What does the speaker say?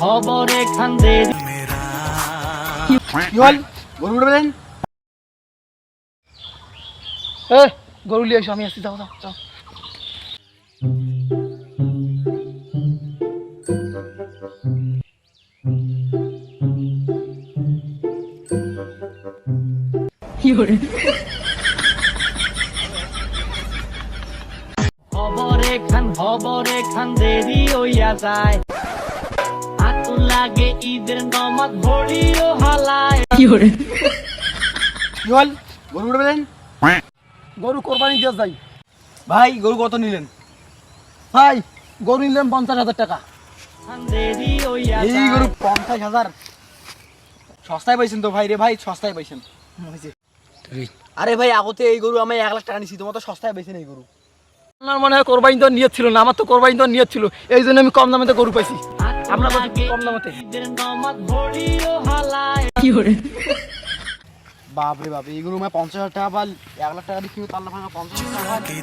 খবরে খান দেরি কি হল গরু উঠবেন এ গরু লিয়ে এসো আমি আসছি যাও যাও যাও। খবরে খান খবরে খান দেরি হইয়া যায়। লাগে ঈদের নমাজ ভরিও হালায়। কি হল গরু উঠবেন গরু কোরবানি দিয়ে যাই। ভাই গরু কত নিলেন? ভাই গরু নিলাম পঞ্চাশ হাজার টাকা। এই গরু পঞ্চাশ হাজার। সস্তায় পাইছেন তো ভাই রে ভাই সস্তায় পাইছেন। আরে ভাই আগতে এই গরু আমি এক লাখ টাকা নিছি তোমার তো সস্তায় পাইছেন এই গরু। আপনার মনে হয় কোরবানি তো নিয়ত ছিল না আমার তো কোরবানি তো নিয়ত ছিল। এই জন্য আমি কম দামে তো গরু পাইছি। বাপরে কত লাগে কম দামতে? ঈদের নমাজ বাপ রে বাপ এই গরু পঞ্চাশ হাজার টাকা বা এক লাখ টাকা দিয়ে কিনবো তার না পঞ্চাশ হাজার টাকা